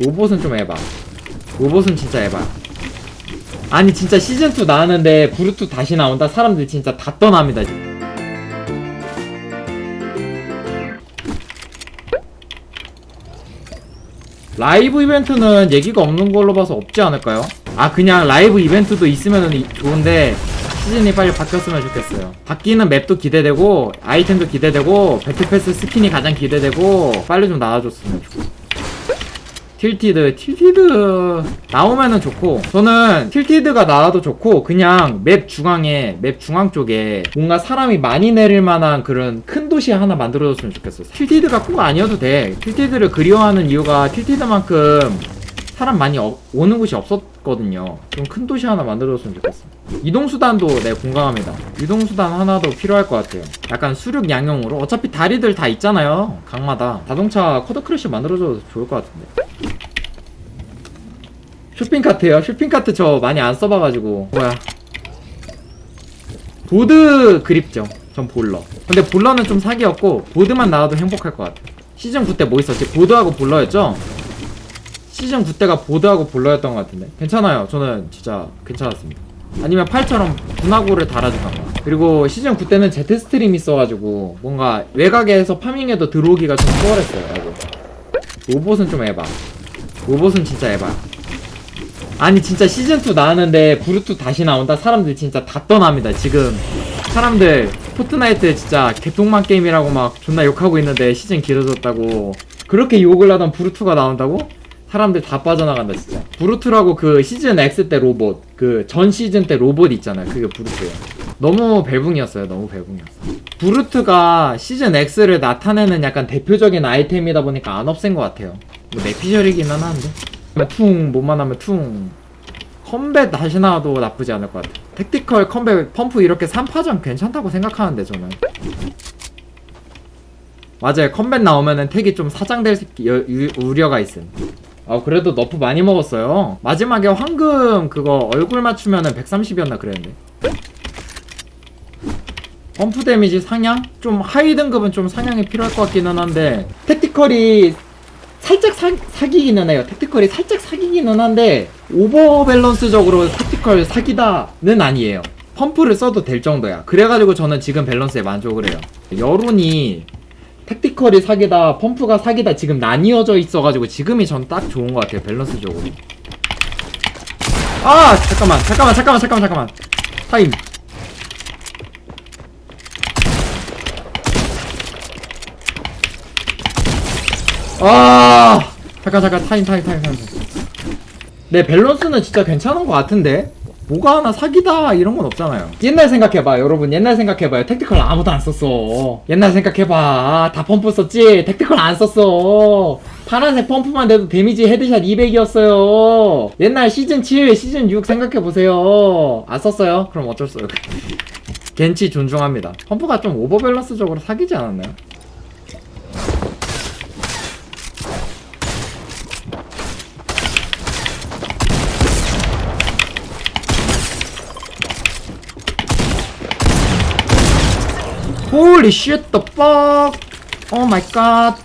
로봇은 좀 해봐. 로봇은 진짜 해봐. 아니 진짜 시즌2 나왔는데 브루투 다시 나온다? 사람들 진짜 다 떠납니다. 라이브 이벤트는 얘기가 없는 걸로 봐서 없지 않을까요? 아 그냥 라이브 이벤트도 있으면 은 좋은데 시즌이 빨리 바뀌었으면 좋겠어요 바뀌는 맵도 기대되고 아이템도 기대되고 배틀패스 스킨이 가장 기대되고 빨리 좀 나와줬으면 좋겠어 틸티드 틸티드 나오면은 좋고 저는 틸티드가 나와도 좋고 그냥 맵 중앙에 맵 중앙 쪽에 뭔가 사람이 많이 내릴 만한 그런 큰 도시 하나 만들어줬으면 좋겠어. 틸티드가 꼭 아니어도 돼. 틸티드를 그리워하는 이유가 틸티드만큼 사람 많이 어- 오는 곳이 없었거든요. 좀 큰 도시 하나 만들어줬으면 좋겠어. 이동수단도 네 공감합니다. 이동수단 하나도 필요할 것 같아요. 약간 수륙 양용으로. 어차피 다리들 다 있잖아요. 강마다. 자동차 커드 크래쉬 만들어줘도 좋을 것 같은데 쇼핑카트요? 쇼핑카트 저 많이 안 써봐가지고. 뭐야. 보드 그립죠. 전 볼러. 근데 볼러는 좀 사기였고 보드만 나와도 행복할 것 같아. 시즌 9 때 뭐 있었지? 보드하고 볼러였죠? 시즌 9 때가 보드하고 볼러였던 것 같은데. 괜찮아요. 저는 진짜 괜찮았습니다. 아니면 팔처럼 분화구를 달아주던가. 그리고 시즌 9 때는 제트 스트림 있어가지고 뭔가 외곽에서 파밍해도 들어오기가 좀 수월했어요. 로봇은 좀 해봐 로봇은 진짜 해봐 아니 진짜 시즌2 나왔는데 브루투 다시 나온다? 사람들 진짜 다 떠납니다 지금. 사람들 포트나이트 진짜 개똥만 게임이라고 막 존나 욕하고 있는데 시즌 길어졌다고. 그렇게 욕을 하던 브루투가 나온다고? 사람들 다 빠져나간다 진짜. 브루투라고 그 시즌 X 때 로봇 그 전 시즌 때 로봇 있잖아요 그게 브루투예요. 너무 벨붕이었어요 너무 벨붕이었어 브루트가 시즌 X를 나타내는 약간 대표적인 아이템이다 보니까 안 없앤 것 같아요. 뭐 내피셜이기는 한데 퉁 못만 하면 퉁. 컴뱃 다시 나와도 나쁘지 않을 것 같아 택티컬 컴뱃 펌프 이렇게 3파전 괜찮다고 생각하는데 저는. 맞아요. 컴뱃 나오면은 택이 좀 사장될 수- 여- 유- 우려가 있음. 아 그래도 너프 많이 먹었어요. 마지막에 황금 그거 얼굴 맞추면은 130이었나 그랬는데. 펌프 데미지 상향? 좀 하위 등급은 좀 상향이 필요할 것 같기는 한데 택티컬이 살짝 사, 사기기는 해요. 택티컬이 살짝 사기기는 한데 오버 밸런스적으로 택티컬 사기다는 아니에요. 펌프를 써도 될 정도야. 그래가지고 저는 지금 밸런스에 만족을 해요. 여론이 택티컬이 사기다, 펌프가 사기다 지금 나뉘어져 있어가지고 지금이 전 딱 좋은 것 같아요. 밸런스적으로. 아 잠깐만 잠깐만 잠깐만 잠깐만 잠깐만 타임. 아 잠깐 잠깐 타임 타임 타임 타임. 네 밸런스는 진짜 괜찮은 것 같은데? 뭐가 하나 사기다 이런 건 없잖아요. 옛날 생각해봐 여러분. 옛날 생각해봐요. 택티컬 아무도 안 썼어. 옛날 생각해봐. 다 펌프 썼지? 택티컬 안 썼어. 파란색 펌프만 돼도 데미지 헤드샷 200이었어요. 옛날 시즌 7 시즌 6 생각해보세요. 안 썼어요? 그럼 어쩔 수 없어요. 겐치 존중합니다. 펌프가 좀 오버밸런스적으로 사기지 않았나요? Holy shit the fuck Oh my god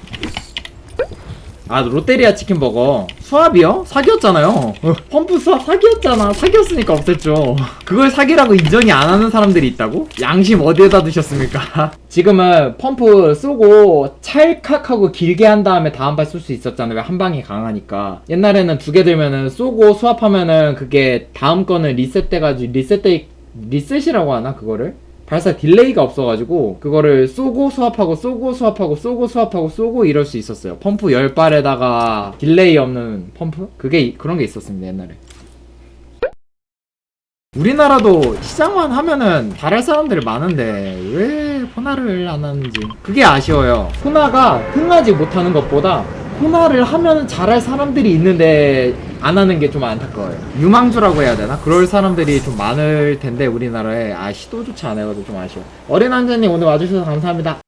아 롯데리아 치킨버거 수압이요? 사기였잖아요 어, 펌프 수압 사기였잖아 사기였으니까 없앴죠 그걸 사기라고 인정이 안 하는 사람들이 있다고? 양심 어디에다 두셨습니까? 지금은 펌프 쏘고 찰칵하고 길게 한 다음에 다음 발 쏠 수 있었잖아요 왜한 방이 강하니까 옛날에는 두 개 들면은 쏘고 수압하면은 그게 다음 거는 리셋돼가지고 리셋돼 리셋이라고 하나 그거를? 발사 딜레이가 없어가지고 그거를 쏘고 수압하고 쏘고 수압하고 쏘고 수압하고 쏘고 이럴 수 있었어요. 펌프 10발에다가 딜레이 없는 펌프? 그게 이- 그런 게 있었습니다 옛날에. 우리나라도 시장만 하면은 잘할 사람들 많은데 왜 호나를 안 하는지. 그게 아쉬워요. 호나가 흥하지 못하는 것보다 호나를 하면 잘할 사람들이 있는데 안 하는 게 좀 안타까워요. 유망주라고 해야 되나? 그럴 사람들이 좀 많을 텐데 우리나라에. 아 시도조차 안 해가지고 좀 아쉬워. 어린 왕자님 오늘 와주셔서 감사합니다